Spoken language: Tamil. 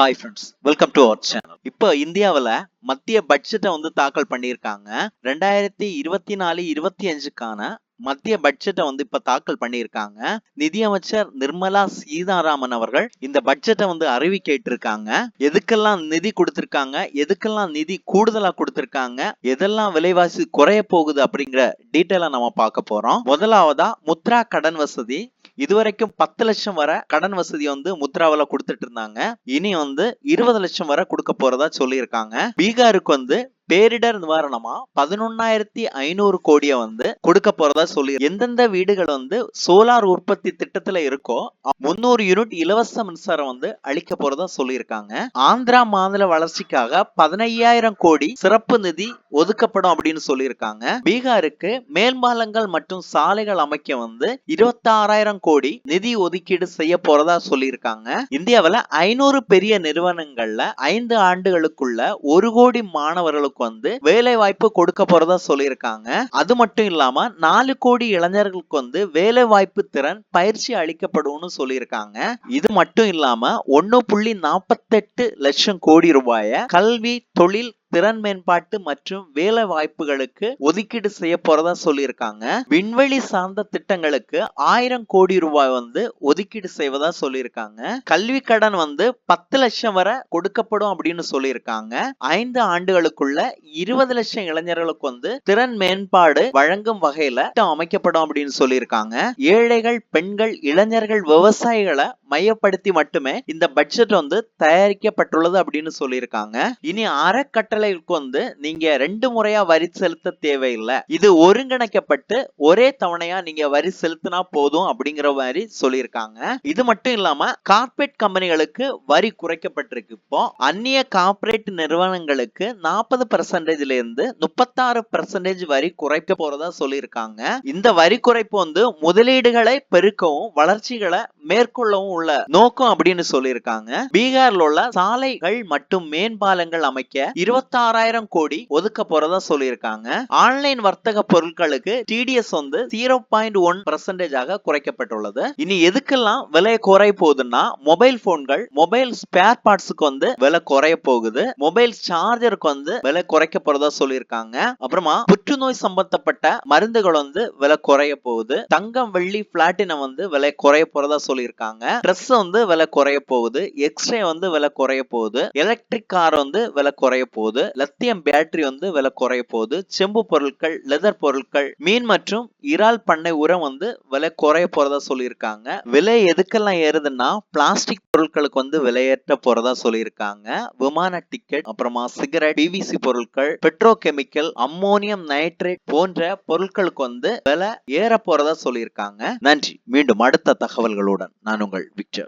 Hi friends welcome to our channel இப்போ இந்தியாவில் மத்திய பட்ஜெட்டை வந்து தாக்கல் பண்ணியிருக்காங்க. ரெண்டாயிரத்தி இருபத்தி நாலு இருபத்தி அஞ்சுக்கான மத்திய பட்ஜெட்டை வந்து இப்ப தாக்கல் பண்ணியிருக்காங்க. நிதியமைச்சர் நிர்மலா சீதாராமன் அவர்கள் இந்த பட்ஜெட்டை வந்து அறிவிக்கிட்டு இருக்காங்க எதுக்கெல்லாம் நிதி கொடுத்திருக்காங்க? எதுக்கெல்லாம் நிதி கூடுதலா கொடுத்திருக்காங்க? எதெல்லாம் விலைவாசி குறைய போகுது அப்படிங்கிற டீட்டெயிலா நம்ம பார்க்க போறோம். முதலாவதா முத்ரா கடன் வசதி. இதுவரைக்கும் பத்து லட்சம் வரை கடன் வசதி வந்து முத்ராவில கொடுத்துட்டு இருந்தாங்க. இனி வந்து இருபது லட்சம் வரை கொடுக்க போறதா சொல்லியிருக்காங்க. பீகாருக்கு வந்து பேரிடர் நிவாரணமா பதினொன்னாயிரத்தி ஐநூறு கோடியை வந்து கொடுக்க போறதா சொல்லி எந்தெந்த வீடுகள் வந்து சோலார் உற்பத்தி திட்டத்துல இருக்கோ முன்னூறு யூனிட் இலவச மின்சாரம் வந்து அளிக்க போறதா சொல்லியிருக்காங்க. ஆந்திரா மாநில வளர்ச்சிக்காக பதினையாயிரம் கோடி சிறப்பு நிதி ஒதுக்கப்படும் அப்படின்னு சொல்லியிருக்காங்க. பீகாருக்கு மேல்பாலங்கள் மற்றும் சாலைகள் அமைக்க வந்து இருபத்தாறாயிரம் கோடி நிதி ஒதுக்கீடு செய்ய போறதா சொல்லியிருக்காங்க. இந்தியாவில் ஐநூறு பெரிய நிறுவனங்கள்ல ஐந்து ஆண்டுகளுக்குள்ள ஒரு கோடி மாணவர்களுக்கு வந்து வேலை வாய்ப்பு கொடுக்க போறதா சொல்லியிருக்காங்க. அது மட்டும் இல்லாம நாலு கோடி இளைஞர்களுக்கு வந்து வேலை வாய்ப்பு திறன் பயிற்சி அளிக்கப்படும் சொல்லியிருக்காங்க. இது மட்டும் இல்லாம ஒன்னு புள்ளி நாற்பத்தெட்டு லட்சம் கோடி ரூபாய கல்வி தொழில் திறன் மேம்பாட்டு மற்றும் வேலை வாய்ப்புகளுக்கு ஒதுக்கீடு செய்ய போறதா சொல்லியிருக்காங்க. விண்வெளி சார்ந்த திட்டங்களுக்கு ஆயிரம் கோடி ரூபாய் வந்து ஒதுக்கீடு செய்வதா சொல்லியிருக்காங்க. கல்வி கடன் வந்து பத்து லட்சம் வரை கொடுக்கப்படும் அப்படின்னு சொல்லியிருக்காங்க. ஐந்து ஆண்டுகளுக்குள்ள இருபது லட்சம் இளைஞர்களுக்கு வந்து திறன் மேம்பாடு வழங்கும் வகையில திட்டம் அமைக்கப்படும் அப்படின்னு சொல்லியிருக்காங்க. ஏழைகள் பெண்கள் இளைஞர்கள் விவசாயிகளை மையப்படுத்தி மட்டுமே இந்த பட்ஜெட் வந்து தயாரிக்கப்பட்டுள்ளது அப்படின்னு சொல்லியிருக்காங்க. இனி அறக்கட்டளைக்கு வந்து நீங்க ரெண்டு முறையா வரி செலுத்த தேவையில்லை. இது ஒருங்கிணைக்கப்பட்டு ஒரே தவணையா நீங்க வரி செலுத்தினா போதும் அப்படிங்கிற மாதிரி சொல்லியிருக்காங்க. இது மட்டும் இல்லாம கார்பரேட் கம்பெனிகளுக்கு வரி குறைக்கப்பட்டிருக்கு. இப்போ அந்நிய கார்பரேட் நிறுவனங்களுக்கு நாற்பது பர்சன்டேஜ்ல இருந்து முப்பத்தாறு பர்சன்டேஜ் வரி குறைக்க போறதா சொல்லியிருக்காங்க. இந்த வரி குறைப்பு வந்து முதலீடுகளை பெருக்கவும் வளர்ச்சிகளை மேற்கொள்ளவும் உள்ள நோக்கம் அப்படின்னு சொல்லியிருக்காங்க. பீகார்ல உள்ள சாலைகள் மற்றும் மேம்பாலங்கள் அமைக்க இருபத்தாறாயிரம் கோடி ஒதுக்க போறதா சொல்லியிருக்காங்க. ஆன்லைன் வர்த்தக பொருட்களுக்கு டிடிஎஸ் வந்து ஜீரோ பாயிண்ட் ஒன் பர்சன்டேஜ் குறைக்கப்பட்டுள்ளது. இனி எதுக்கெல்லாம் விலை குறைய போகுதுன்னா மொபைல் போன்கள் மொபைல் ஸ்பேர் பார்ட்ஸுக்கு வந்து விலை குறைய போகுது. மொபைல் சார்ஜருக்கு வந்து விலை குறைக்க போறதா சொல்லியிருக்காங்க. அப்புறமா புற்றுநோய் சம்பந்தப்பட்ட மருந்துகள் வந்து விலை குறைய போகுது. தங்கம் வெள்ளி பிளாட்டினம் வந்து விலை குறைய போறதா சொல்லியிருக்காங்க. ட்ரெஸ் வந்து விலை குறைய போகுது. எக்ஸ்ரே வந்து விலை குறைய போகுது. எலக்ட்ரிக் கார் வந்து விலை குறைய போகுது. லத்தியம் பேட்டரி வந்து விலை குறைய போகுது. செம்பு பொருட்கள் லெதர் பொருட்கள் மீன் மற்றும் இறால் பண்ணை உரம் வந்து விலை குறைய போறதா சொல்லியிருக்காங்க. விலை எதுக்கெல்லாம் ஏறுதுன்னா பிளாஸ்டிக் பொருட்களுக்கு வந்து விலையேற்ற போறதா சொல்லியிருக்காங்க. விமான டிக்கெட் அப்புறமா சிகரெட் பிவிசி பொருட்கள் பெட்ரோ கெமிக்கல் அம்மோனியம் நைட்ரேட் போன்ற பொருட்களுக்கு வந்து விலை ஏற போறதா சொல்லியிருக்காங்க. நன்றி. மீண்டும் அடுத்த தகவல்களுடன் நான் உங்கள் picture.